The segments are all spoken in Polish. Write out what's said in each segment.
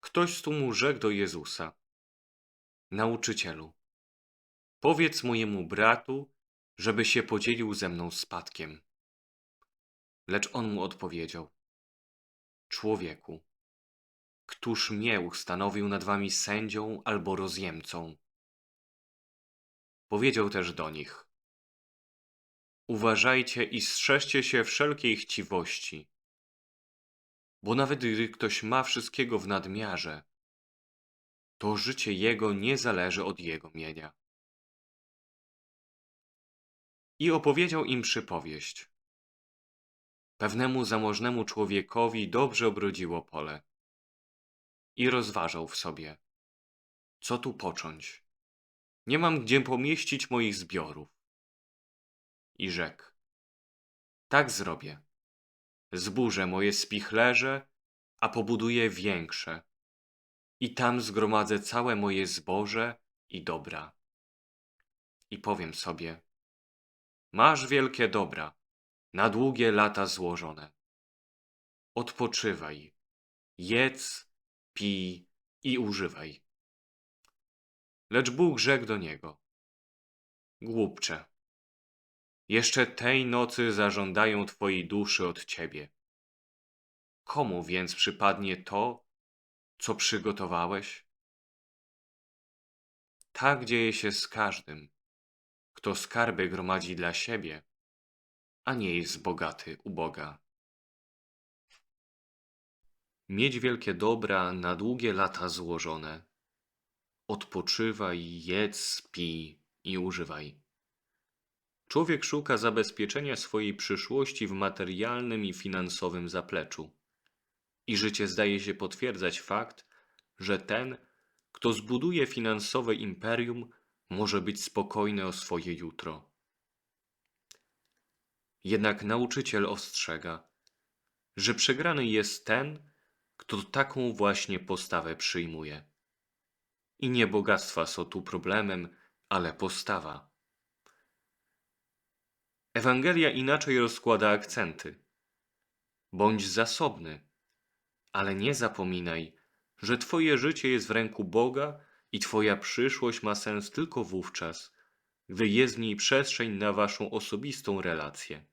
Ktoś tu mu rzekł do Jezusa: Nauczycielu, powiedz mojemu bratu, żeby się podzielił ze mną spadkiem. Lecz on mu odpowiedział: Człowieku, któż mnie ustanowił nad wami sędzią albo rozjemcą? Powiedział też do nich: Uważajcie i strzeżcie się wszelkiej chciwości, bo nawet gdy ktoś ma wszystkiego w nadmiarze, to życie jego nie zależy od jego mienia. I opowiedział im przypowieść. Pewnemu zamożnemu człowiekowi dobrze obrodziło pole. I rozważał w sobie, co tu począć. Nie mam gdzie pomieścić moich zbiorów. I rzekł, tak zrobię. Zburzę moje spichlerze, a pobuduję większe. I tam zgromadzę całe moje zboże i dobra. I powiem sobie, masz wielkie dobra, na długie lata złożone. Odpoczywaj, jedz, pij i używaj. Lecz Bóg rzekł do niego: Głupcze, jeszcze tej nocy zażądają twojej duszy od ciebie. Komu więc przypadnie to, co przygotowałeś? Tak dzieje się z każdym, kto skarby gromadzi dla siebie, a nie jest bogaty u Boga. Mieć wielkie dobra na długie lata złożone. Odpoczywaj, jedz, pij i używaj. Człowiek szuka zabezpieczenia swojej przyszłości w materialnym i finansowym zapleczu. I życie zdaje się potwierdzać fakt, że ten, kto zbuduje finansowe imperium, może być spokojny o swoje jutro. Jednak nauczyciel ostrzega, że przegrany jest ten, kto taką właśnie postawę przyjmuje. I nie bogactwa są tu problemem, ale postawa. Ewangelia inaczej rozkłada akcenty. Bądź zasobny, ale nie zapominaj, że Twoje życie jest w ręku Boga i Twoja przyszłość ma sens tylko wówczas, gdy jest w niej przestrzeń na Waszą osobistą relację.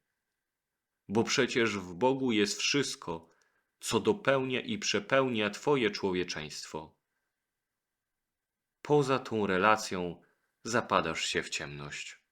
Bo przecież w Bogu jest wszystko, co dopełnia i przepełnia Twoje człowieczeństwo. Poza tą relacją zapadasz się w ciemność.